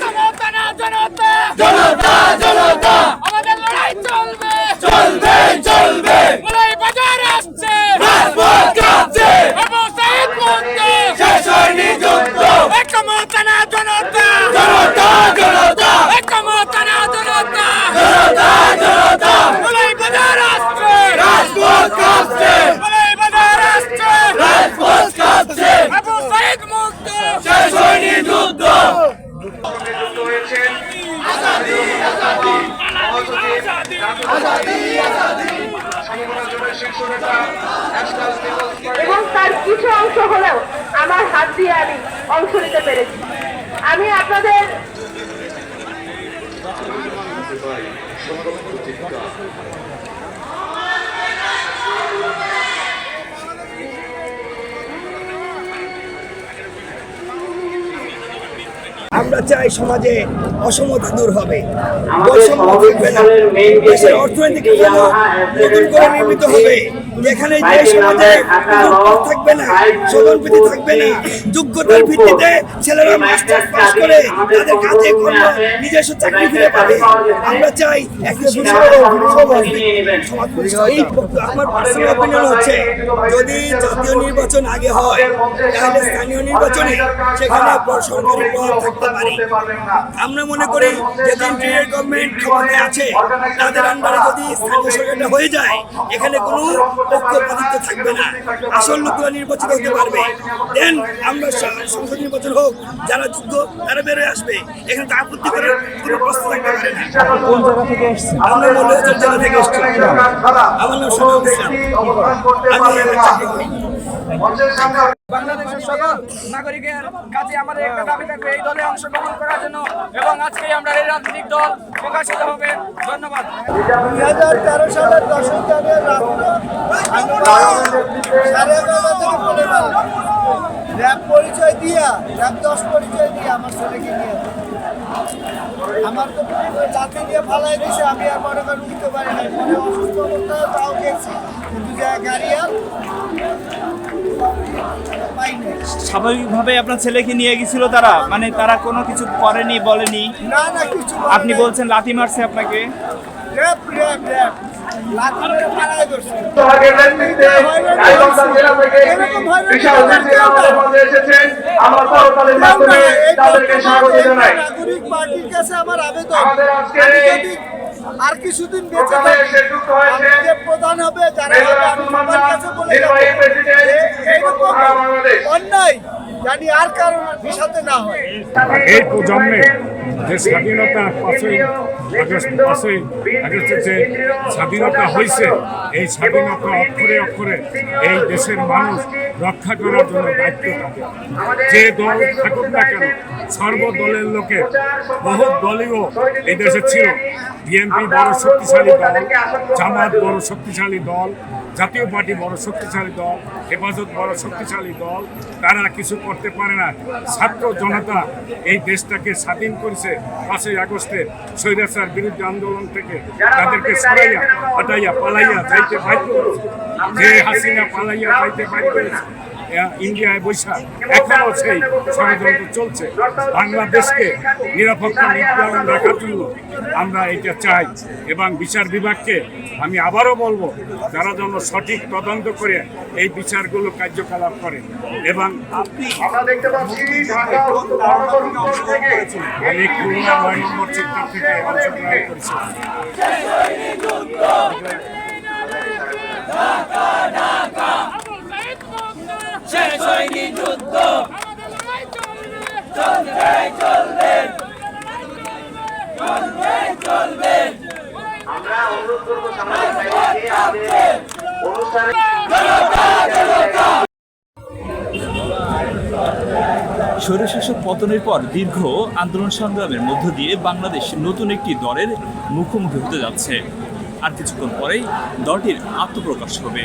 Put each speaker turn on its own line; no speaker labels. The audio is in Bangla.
জনতা না জনতা
জনতা জনতা
আমাদের লড়াই চলবে
চলবে চলবে
লড়াই বাজার আসছে
রাজপথ কাঁপছে
আবু সাইদ মুক্ত
শেষ হয়নি যুদ্ধ
একমতা না জনতা
জনতা জনতা
একমতা না জনতা
জনতা জনতা
লড়াই বাজার আসছে
রাজপথ কাঁপছে
লড়াই বাজার আসছে
রাজপথ কাঁপছে
আবু সাইদ মুক্ত
শেষ হয়নি যুদ্ধ
এবং তার কিছু অংশ হলেও আমার হাত দিয়ে আমি অংশ নিতে পেরেছি। আমি আপনাদের
আমরা চাই সমাজে অসমতা দূর হবে বৈষম্য থাকবে না। দেশের অর্থনৈতিক কাঠামো নতুন করে নির্মিত হবে যেখানে যে সমাজে পদ থাকবে না থাকবে না যোগ্যতার ভিত্তিতে ছেলেরা মাস্টার্স পাস করে তাদের কাজে কর্ম নিজস্ব চাকরি ফিরে পাবে। আমরা চাই একটা সমাজ। এই আমার পার্সোনাল অপিনিয়ন হচ্ছে যদি জাতীয় নির্বাচন আগে হয় তাহলে স্থানীয় নির্বাচনে সেখানে সরকারি প্রভাব থাকতে পারে। আমরা মনে করি যে সেন্ট্রাল গভর্নমেন্ট ক্ষমতায় আছে তাদের আন্ডারে যদি স্থানীয় সরকারটা হয়ে যায় এখানে কোনো পক্ষপাতিত্ব থাকবে না। আসল লোকরা নির্বাচিত হতে পারবে। দেন আমরা সংসদ নির্বাচন হোক যারা যোগ্য তারা বেরোয় আসবে। এখানে তো আপত্তি করার কোনো প্রশ্ন থাকতে পারে না।
কোন জায়গা থেকে
আমরা মৌলভীবাজার জেলা থেকে এসেছি আমার নাম ইসলাম। আমি চাকরি করি।
বাংলাদেশের সকল নাগরিকের কাছে আমাদের একটা দাবি থাকবে এই দলে অংশগ্রহণ করার জন্য এবং আজকে আমরা এই রাজনৈতিক দল প্রকাশিত হবে। ধন্যবাদ।
দুই হাজার তেরো সালের দশই তারিখের রাত্রে সাড়ে এগারোটা থেকে পনেরো র্যাব পরিচয় দিয়া র্যাব দশ পরিচয় দিয়ে আমার ছেলেকে নিয়ে। আমার তো জাতি দিয়ে ফালাই দিছে আমি আর মনে করি উঠতে পারি নাই। পরে অসুস্থ অবস্থায় তাও গেছি কিন্তু যা গাড়ি আর
স্বাভাবিকভাবে আপনার ছেলেকে নিয়ে গেছিল তারা? মানে তারা কোনো কিছু করেনি বলেনি?
না না কিছু
আপনি বলছেন লাথি মারছে আপনাকে?
র্যাব র্যাব র্যাব নাগরিক পার্টির কাছে আমার আবেদন আর কিছুদিন বেঁচে থাকে প্রধান হবে যারা হবে আমি কাছে বলে এইরকম অন্যায় জানি আর কারণ সাথে না হয়।
এই প্রজন্মে যে স্বাধীনতা পাঁচই আগস্ট পাঁচই আগস্টে যে স্বাধীনতা হয়েছে, এই স্বাধীনতা অক্ষরে অক্ষরে এই দেশের মানুষ রক্ষা করার জন্য দায়িত্ব তাদের যে দল থাকুক না কেন, সর্বদলের লোকের বহু দলীয় এই দেশে ছিল। বিএনপি বড় শক্তিশালী দল, জামাত বড় শক্তিশালী দল জাতীয় পার্টি বড় শক্তিশালী দল, হেফাজত বড় শক্তিশালী দল, তারা কিছু করতে পারে না। ছাত্র জনতা এই দেশটাকে স্বাধীন করেছে পাঁচই আগস্টে। স্বৈরাচার বিরুদ্ধে আন্দোলন থেকে তাদেরকে সরাইয়া, হটাইয়া, পালাইয়া যাইতে বাধ্য যে হাসিনা পালাইয়া যাইতে বাধ্য ইন্ডিয়ায় বৈশা এখনও সেই ষড়যন্ত্র চলছে। বাংলাদেশকে নিরাপত্তা নির্ধারণ রাখার জন্য আমরা এটা চাই এবং বিচার বিভাগকে আমি আবারও বলব যারা যেন সঠিক তদন্ত করে এই বিচারগুলো কার্যকলাপ করে এবং
ঢাকা
আমি খুলনা নয় নম্বর থেকে অংশগ্রহণ করেছি।
সাইদ মুক্ত
শেষ যুদ্ধ।
চলবে।
চলবে চলবে।
অনুষ্ঠানে
স্বৈরশাসক পতনের পর দীর্ঘ আন্দোলন সংগ্রামের মধ্য দিয়ে বাংলাদেশ নতুন একটি দলের মুখোমুখি হতে যাচ্ছে। আর কিছুক্ষণ পরেই দলটির আত্মপ্রকাশ হবে।